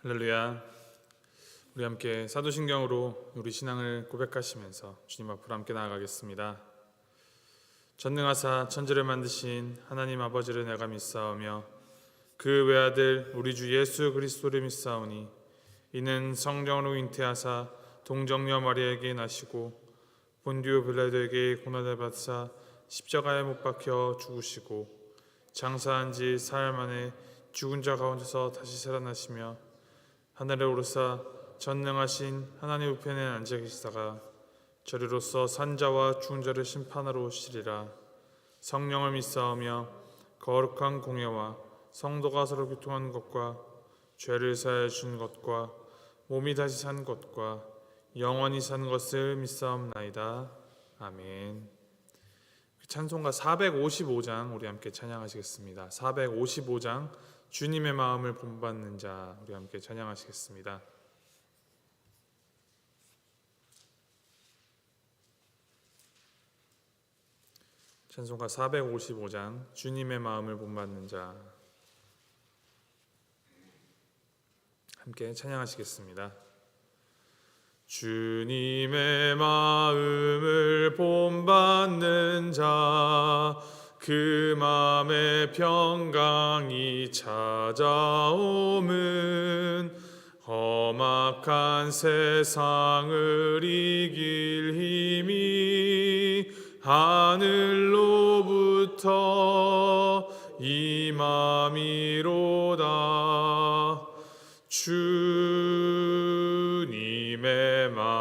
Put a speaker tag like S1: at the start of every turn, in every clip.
S1: 할렐루야. 우리 함께 사도신경으로 우리 신앙을 고백하시면서 주님 앞으로 함께 나아가겠습니다. 전능하사 천지를 만드신 하나님 아버지를 내가 믿사오며 그 외아들 우리 주 예수 그리스도를 믿사오니 이는 성령으로 잉태하사 동정녀 마리아에게 나시고 본디오 빌라도에게 고난을 받사 십자가에 못 박혀 죽으시고 장사한 지 사흘 만에 죽은 자 가운데서 다시 살아나시며 하늘에 오르사 전능하신 하나님 우편에 앉아 계시다가 저리로서 산자와 죽은 자를 심판하러 오시리라 성령을 믿사오며 거룩한 공예와 성도가 서로 교통하는 것과 죄를 사해 준 것과 몸이 다시 산 것과 영원히 산 것을 믿사옵나이다 아멘. 찬송가 455장 우리 함께 찬양하시겠습니다. 455장 주님의 마음을 본받는 자 우리 함께 찬양하시겠습니다. 찬송가 455장 주님의 마음을 본받는 자 함께 찬양하시겠습니다. 주님의 마음을 본받는 자, 그 마음의 평강이 찾아오면 험악한 세상을 이길 힘이 하늘로부터 임함이로다. 주님의 마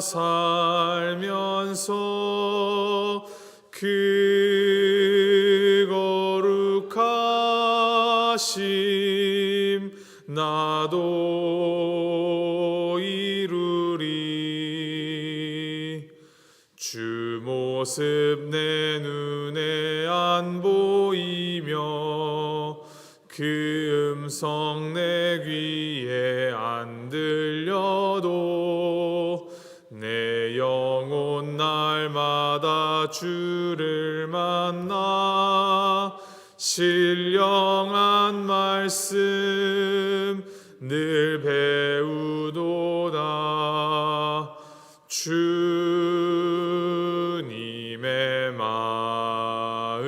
S1: 살면서 그 거룩하심 나도 이루리. 주 모습 내눈 날마다 주를 만나 신령한 말씀 늘 배우도다. 주님의 마음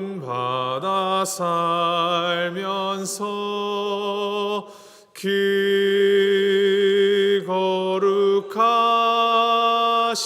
S1: 본받아 살면서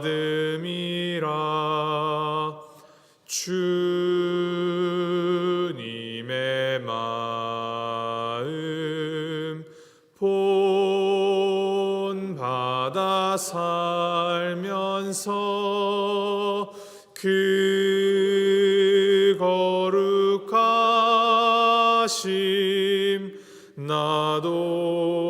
S1: 받음이라. 주님의 마음 본 받아 살면서 그 거룩하심 나도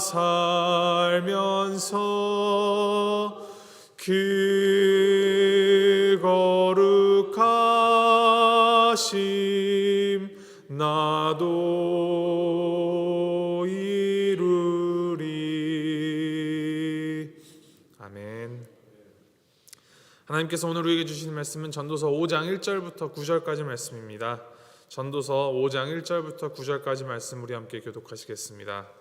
S1: 살면서 그 거룩하심 나도 이루리 아멘. 하나님께서 오늘 우리에게 주신 말씀은 전도서 5장 1절부터 9절까지 말씀입니다. 전도서 5장 1절부터 9절까지 말씀 우리 함께 교독하시겠습니다.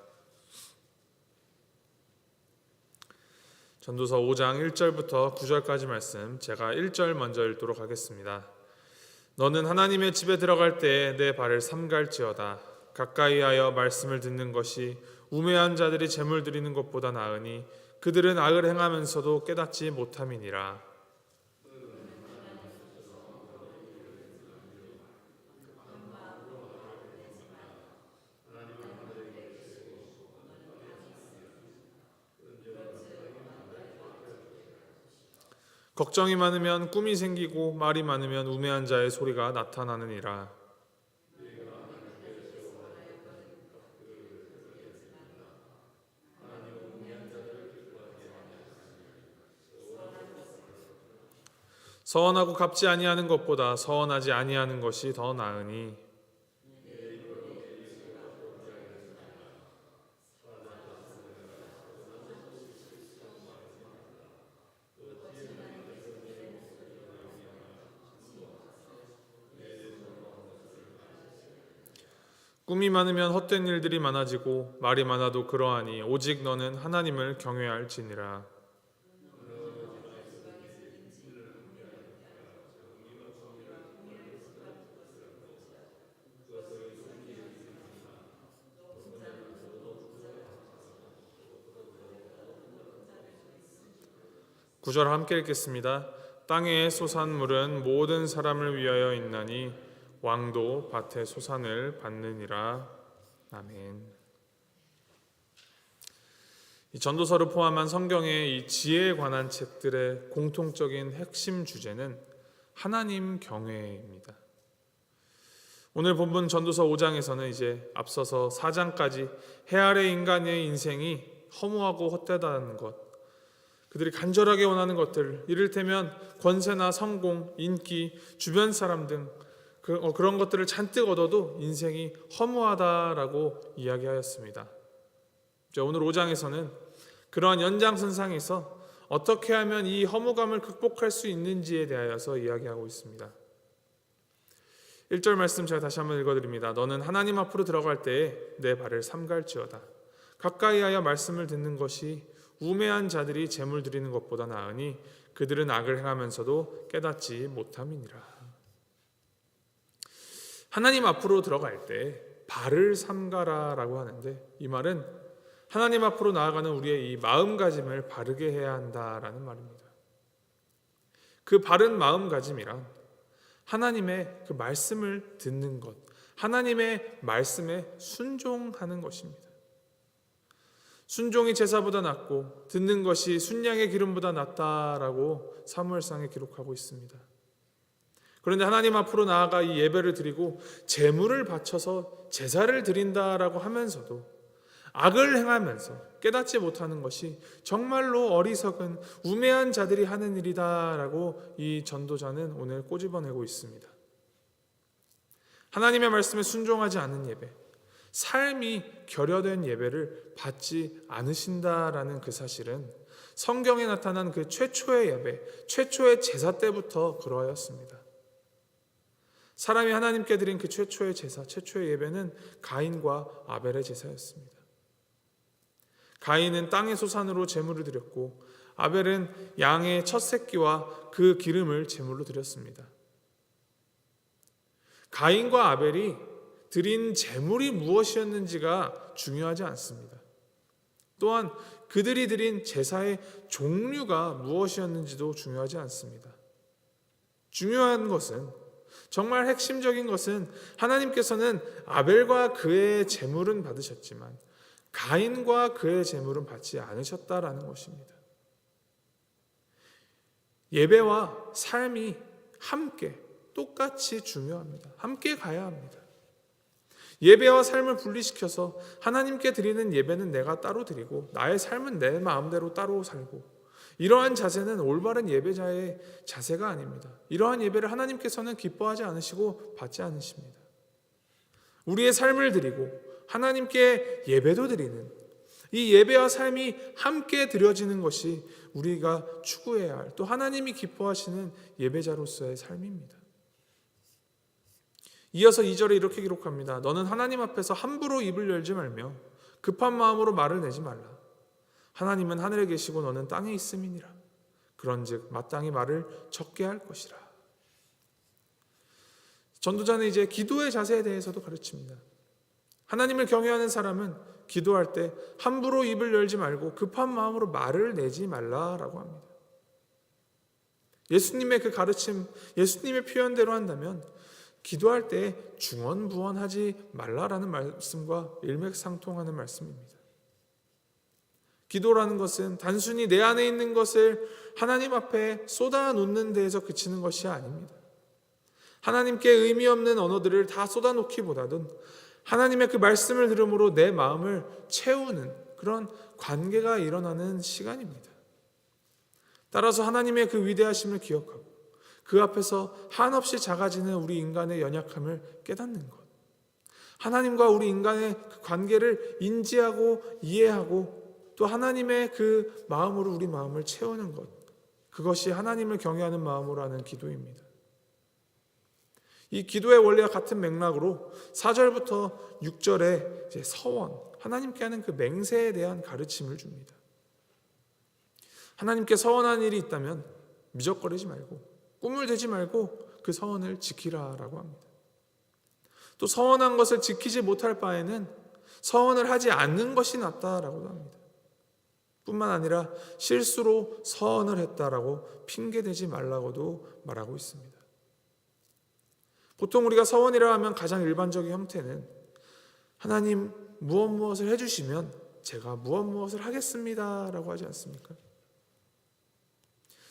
S1: 전도서 5장 1절부터 9절까지 말씀 제가 1절 먼저 읽도록 하겠습니다. 너는 하나님의 집에 들어갈 때에 내 발을 삼갈지어다 가까이 하여 말씀을 듣는 것이 우매한 자들이 재물 드리는 것보다 나으니 그들은 악을 행하면서도 깨닫지 못함이니라 걱정이 많으면 꿈이 생기고 말이 많으면 우매한 자의 소리가 나타나느니라. 서원하고 갚지 아니하는 것보다 서원하지 아니하는 것이 더 나으니 꿈이 많으면 헛된 일들이 많아지고 말이 많아도 그러하니 오직 너는 하나님을 경외할지니라 구절 함께 읽겠습니다. 땅의 소산물은 모든 사람을 위하여 있나니 왕도 밭의 소산을 받느니라. 아멘. 이 전도서를 포함한 성경의 이 지혜에 관한 책들의 공통적인 핵심 주제는 하나님 경외입니다. 오늘 본문 전도서 5장에서는 이제 앞서서 4장까지 해 아래 인간의 인생이 허무하고 헛되다는 것, 그들이 간절하게 원하는 것들, 이를테면 권세나 성공, 인기, 주변 사람 등 그, 어, 그런 것들을 잔뜩 얻어도 인생이 허무하다라고 이야기하였습니다. 자, 오늘 5장에서는 그러한 연장선상에서 어떻게 하면 이 허무감을 극복할 수 있는지에 대하여서 이야기하고 있습니다. 1절 말씀 제가 다시 한번 읽어드립니다. 너는 하나님 앞으로 들어갈 때에 내 발을 삼갈지어다. 가까이 하여 말씀을 듣는 것이 우매한 자들이 재물 드리는 것보다 나으니 그들은 악을 행하면서도 깨닫지 못함이니라. 하나님 앞으로 들어갈 때 발을 삼가라라고 하는데 이 말은 하나님 앞으로 나아가는 우리의 이 마음가짐을 바르게 해야 한다라는 말입니다. 그 바른 마음가짐이란 하나님의 그 말씀을 듣는 것, 하나님의 말씀에 순종하는 것입니다. 순종이 제사보다 낫고 듣는 것이 순양의 기름보다 낫다라고 사무엘상에 기록하고 있습니다. 그런데 하나님 앞으로 나아가 이 예배를 드리고 제물을 바쳐서 제사를 드린다라고 하면서도 악을 행하면서 깨닫지 못하는 것이 정말로 어리석은 우매한 자들이 하는 일이다라고 이 전도자는 오늘 꼬집어내고 있습니다. 하나님의 말씀에 순종하지 않는 예배, 삶이 결여된 예배를 받지 않으신다라는 그 사실은 성경에 나타난 그 최초의 예배, 최초의 제사 때부터 그러하였습니다. 사람이 하나님께 드린 그 최초의 제사, 최초의 예배는 가인과 아벨의 제사였습니다. 가인은 땅의 소산으로 제물을 드렸고 아벨은 양의 첫 새끼와 그 기름을 제물로 드렸습니다. 가인과 아벨이 드린 제물이 무엇이었는지가 중요하지 않습니다. 또한 그들이 드린 제사의 종류가 무엇이었는지도 중요하지 않습니다. 중요한 것은 정말 핵심적인 것은 하나님께서는 아벨과 그의 제물은 받으셨지만 가인과 그의 제물은 받지 않으셨다라는 것입니다. 예배와 삶이 함께 똑같이 중요합니다. 함께 가야 합니다. 예배와 삶을 분리시켜서 하나님께 드리는 예배는 내가 따로 드리고 나의 삶은 내 마음대로 따로 살고 이러한 자세는 올바른 예배자의 자세가 아닙니다. 이러한 예배를 하나님께서는 기뻐하지 않으시고 받지 않으십니다. 우리의 삶을 드리고 하나님께 예배도 드리는 이 예배와 삶이 함께 드려지는 것이 우리가 추구해야 할 또 하나님이 기뻐하시는 예배자로서의 삶입니다. 이어서 2절에 이렇게 기록합니다. 너는 하나님 앞에서 함부로 입을 열지 말며 급한 마음으로 말을 내지 말라. 하나님은 하늘에 계시고 너는 땅에 있음이니라. 그런즉 마땅히 말을 적게 할 것이라. 전도자는 이제 기도의 자세에 대해서도 가르칩니다. 하나님을 경외하는 사람은 기도할 때 함부로 입을 열지 말고 급한 마음으로 말을 내지 말라라고 합니다. 예수님의 그 가르침, 예수님의 표현대로 한다면 기도할 때 중언부언하지 말라라는 말씀과 일맥상통하는 말씀입니다. 기도라는 것은 단순히 내 안에 있는 것을 하나님 앞에 쏟아놓는 데에서 그치는 것이 아닙니다. 하나님께 의미 없는 언어들을 다 쏟아놓기보다는 하나님의 그 말씀을 들음으로 내 마음을 채우는 그런 관계가 일어나는 시간입니다. 따라서 하나님의 그 위대하심을 기억하고 그 앞에서 한없이 작아지는 우리 인간의 연약함을 깨닫는 것. 하나님과 우리 인간의 그 관계를 인지하고 이해하고 또 하나님의 그 마음으로 우리 마음을 채우는 것. 그것이 하나님을 경외하는 마음으로 하는 기도입니다. 이 기도의 원리와 같은 맥락으로 4절부터 6절에 이제 서원, 하나님께 하는 그 맹세에 대한 가르침을 줍니다. 하나님께 서원한 일이 있다면 미적거리지 말고 꿈을 대지 말고 그 서원을 지키라라고 합니다. 또 서원한 것을 지키지 못할 바에는 서원을 하지 않는 것이 낫다라고도 합니다. 뿐만 아니라 실수로 서원을 했다라고 핑계대지 말라고도 말하고 있습니다. 보통 우리가 서원이라 하면 가장 일반적인 형태는 하나님 무엇 무엇을 해주시면 제가 무엇 무엇을 하겠습니다라고 하지 않습니까?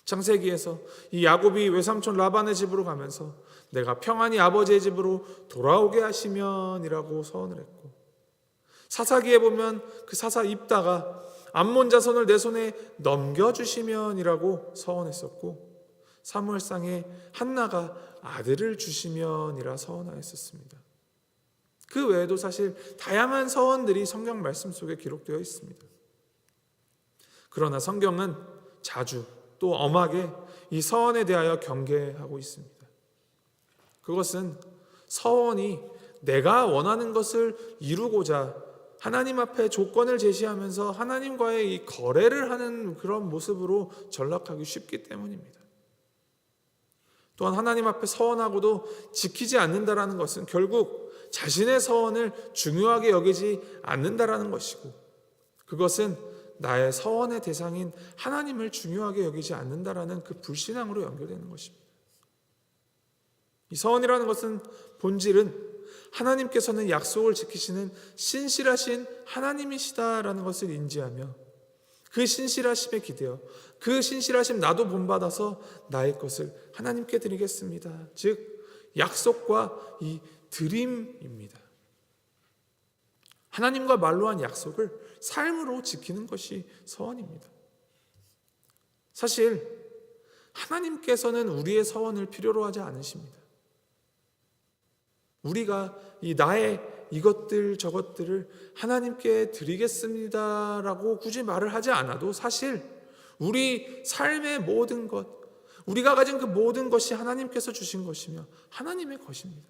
S1: 창세기에서 이 야곱이 외삼촌 라반의 집으로 가면서 내가 평안히 아버지의 집으로 돌아오게 하시면이라고 서원을 했고 사사기에 보면 그 사사 입다가 암몬 자손을 내 손에 넘겨주시면이라고 서원했었고 사무엘상에 한나가 아들을 주시면이라 서원하였었습니다. 그 외에도 사실 다양한 서원들이 성경 말씀 속에 기록되어 있습니다. 그러나 성경은 자주 또 엄하게 이 서원에 대하여 경계하고 있습니다. 그것은 서원이 내가 원하는 것을 이루고자 하나님 앞에 조건을 제시하면서 하나님과의 이 거래를 하는 그런 모습으로 전락하기 쉽기 때문입니다. 또한 하나님 앞에 서원하고도 지키지 않는다라는 것은 결국 자신의 서원을 중요하게 여기지 않는다라는 것이고 그것은 나의 서원의 대상인 하나님을 중요하게 여기지 않는다라는 그 불신앙으로 연결되는 것입니다. 이 서원이라는 것은 본질은 하나님께서는 약속을 지키시는 신실하신 하나님이시다라는 것을 인지하며 그 신실하심에 기대어 그 신실하심 나도 본받아서 나의 것을 하나님께 드리겠습니다. 즉 약속과 이 드림입니다. 하나님과 말로 한 약속을 삶으로 지키는 것이 서원입니다. 사실 하나님께서는 우리의 서원을 필요로 하지 않으십니다. 우리가 이 나의 이것들 저것들을 하나님께 드리겠습니다라고 굳이 말을 하지 않아도 사실 우리 삶의 모든 것, 우리가 가진 그 모든 것이 하나님께서 주신 것이며 하나님의 것입니다.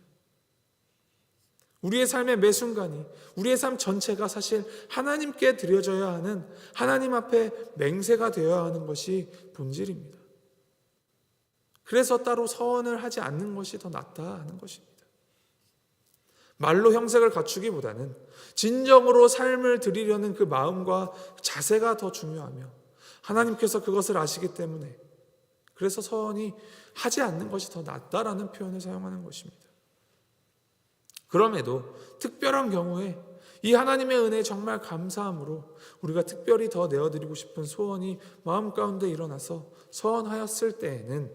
S1: 우리의 삶의 매 순간이, 우리의 삶 전체가 사실 하나님께 드려져야 하는 하나님 앞에 맹세가 되어야 하는 것이 본질입니다. 그래서 따로 서원을 하지 않는 것이 더 낫다 하는 것입니다. 말로 형색을 갖추기보다는 진정으로 삶을 드리려는 그 마음과 자세가 더 중요하며 하나님께서 그것을 아시기 때문에 그래서 서원이 하지 않는 것이 더 낫다라는 표현을 사용하는 것입니다. 그럼에도 특별한 경우에 이 하나님의 은혜에 정말 감사함으로 우리가 특별히 더 내어드리고 싶은 소원이 마음 가운데 일어나서 서원하였을 때에는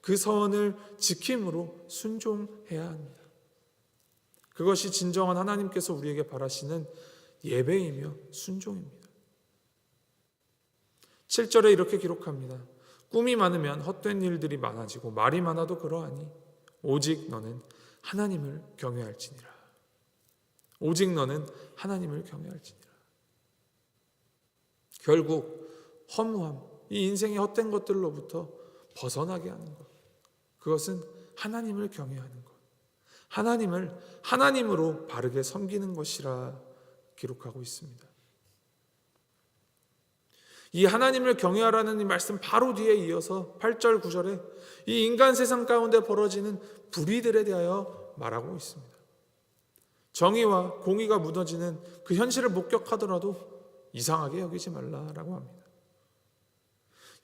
S1: 그 서원을 지킴으로 순종해야 합니다. 그것이 진정한 하나님께서 우리에게 바라시는 예배이며 순종입니다. 7절에 이렇게 기록합니다. 꿈이 많으면 헛된 일들이 많아지고 말이 많아도 그러하니 오직 너는 하나님을 경외할지니라. 오직 너는 하나님을 경외할지니라. 결국 허무함, 이 인생의 헛된 것들로부터 벗어나게 하는 것. 그것은 하나님을 경외하는 것. 하나님을 하나님으로 바르게 섬기는 것이라 기록하고 있습니다. 이 하나님을 경외하라는 이 말씀 바로 뒤에 이어서 8절 9절에 이 인간 세상 가운데 벌어지는 불의들에 대하여 말하고 있습니다. 정의와 공의가 무너지는 그 현실을 목격하더라도 이상하게 여기지 말라라고 합니다.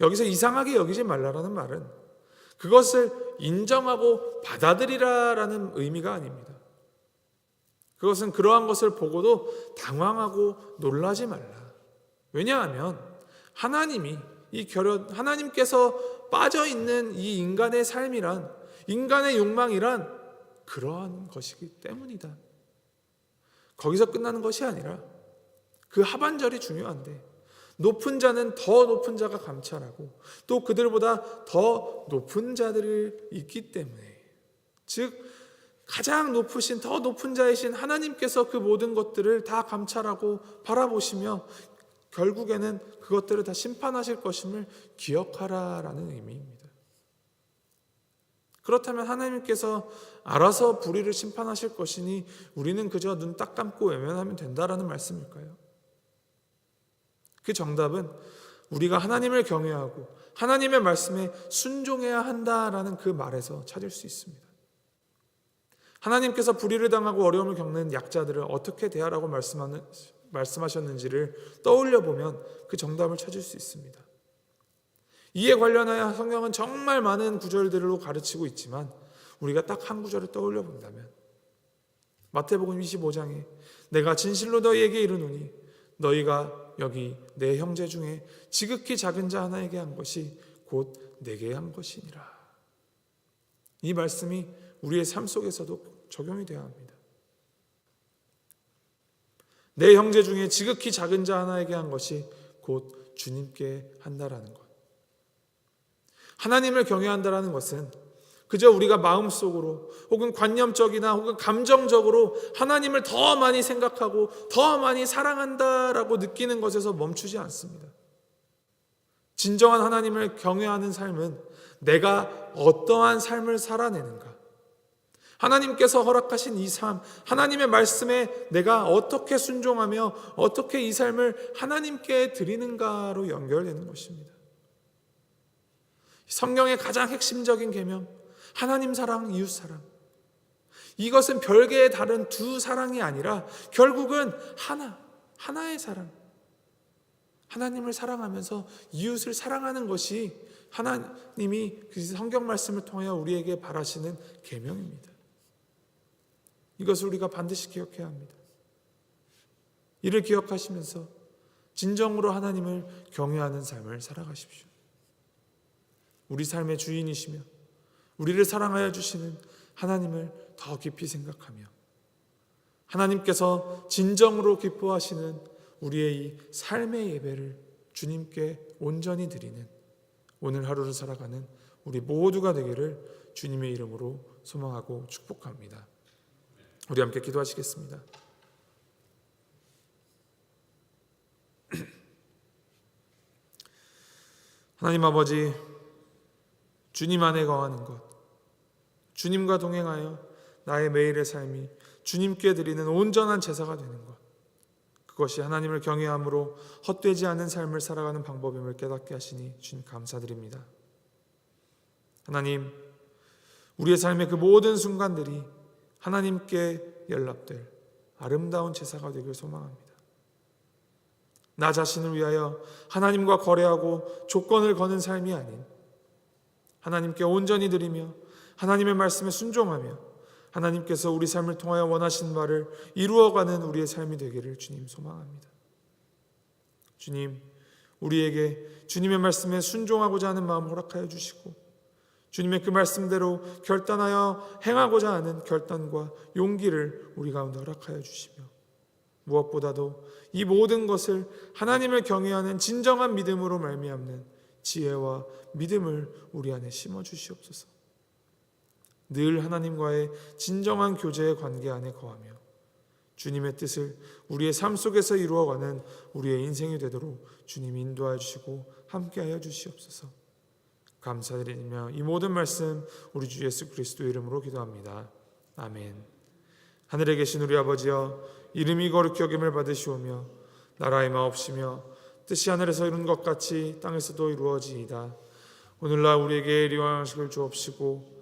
S1: 여기서 이상하게 여기지 말라라는 말은 그것을 인정하고 받아들이라라는 의미가 아닙니다. 그것은 그러한 것을 보고도 당황하고 놀라지 말라. 왜냐하면 하나님이 이 결연 하나님께서 빠져 있는 이 인간의 삶이란 인간의 욕망이란 그러한 것이기 때문이다. 거기서 끝나는 것이 아니라 그 하반절이 중요한데 높은 자는 더 높은 자가 감찰하고 또 그들보다 더 높은 자들이 있기 때문에 즉 가장 높으신 더 높은 자이신 하나님께서 그 모든 것들을 다 감찰하고 바라보시며 결국에는 그것들을 다 심판하실 것임을 기억하라라는 의미입니다. 그렇다면 하나님께서 알아서 불의를 심판하실 것이니 우리는 그저 눈 딱 감고 외면하면 된다라는 말씀일까요? 그 정답은 우리가 하나님을 경외하고 하나님의 말씀에 순종해야 한다라는 그 말에서 찾을 수 있습니다. 하나님께서 불의를 당하고 어려움을 겪는 약자들을 어떻게 대하라고 말씀하는, 말씀하셨는지를 떠올려 보면 그 정답을 찾을 수 있습니다. 이에 관련하여 성경은 정말 많은 구절들로 가르치고 있지만 우리가 딱 한 구절을 떠올려 본다면 마태복음 25장에 내가 진실로 너희에게 이르노니 너희가 여기 내 형제 중에 지극히 작은 자 하나에게 한 것이 곧 내게 한 것이니라. 이 말씀이 우리의 삶 속에서도 적용이 되어야 합니다. 내 형제 중에 지극히 작은 자 하나에게 한 것이 곧 주님께 한다라는 것. 하나님을 경외한다라는 것은 그저 우리가 마음속으로 혹은 관념적이나 혹은 감정적으로 하나님을 더 많이 생각하고 더 많이 사랑한다라고 느끼는 것에서 멈추지 않습니다. 진정한 하나님을 경외하는 삶은 내가 어떠한 삶을 살아내는가? 하나님께서 허락하신 이 삶, 하나님의 말씀에 내가 어떻게 순종하며 어떻게 이 삶을 하나님께 드리는가로 연결되는 것입니다. 성경의 가장 핵심적인 계명, 하나님 사랑, 이웃 사랑. 이것은 별개의 다른 두 사랑이 아니라 결국은 하나, 하나의 사랑. 하나님을 사랑하면서 이웃을 사랑하는 것이 하나님이 그 성경 말씀을 통하여 우리에게 바라시는 계명입니다. 이것을 우리가 반드시 기억해야 합니다. 이를 기억하시면서 진정으로 하나님을 경외하는 삶을 살아가십시오. 우리 삶의 주인이시며 우리를 사랑하여 주시는 하나님을 더 깊이 생각하며 하나님께서 진정으로 기뻐하시는 우리의 이 삶의 예배를 주님께 온전히 드리는 오늘 하루를 살아가는 우리 모두가 되기를 주님의 이름으로 소망하고 축복합니다. 우리 함께 기도하시겠습니다. 하나님 아버지, 주님 안에 거하는 것, 주님과 동행하여 나의 매일의 삶이 주님께 드리는 온전한 제사가 되는 것, 그것이 하나님을 경외함으로 헛되지 않은 삶을 살아가는 방법임을 깨닫게 하시니 주님 감사드립니다. 하나님, 우리의 삶의 그 모든 순간들이 하나님께 연락될 아름다운 제사가 되길 소망합니다. 나 자신을 위하여 하나님과 거래하고 조건을 거는 삶이 아닌 하나님께 온전히 드리며 하나님의 말씀에 순종하며 하나님께서 우리 삶을 통하여 원하신 바를 이루어가는 우리의 삶이 되기를 주님 소망합니다. 주님, 우리에게 주님의 말씀에 순종하고자 하는 마음 허락하여 주시고 주님의 그 말씀대로 결단하여 행하고자 하는 결단과 용기를 우리 가운데 허락하여 주시며 무엇보다도 이 모든 것을 하나님을 경외하는 진정한 믿음으로 말미암는 지혜와 믿음을 우리 안에 심어 주시옵소서. 늘 하나님과의 진정한 교제의 관계 안에 거하며
S2: 주님의 뜻을 우리의 삶 속에서 이루어가는 우리의 인생이 되도록 주님 인도하여 주시고 함께하여 주시옵소서. 감사드리며 이 모든 말씀 우리 주 예수 그리스도 이름으로 기도합니다. 아멘. 하늘에 계신 우리 아버지여 이름이 거룩히 여김을 받으시오며 나라의 마옵시며 뜻이 하늘에서 이룬 것 같이 땅에서도 이루어지이다. 오늘날 우리에게 일용하식을 주옵시고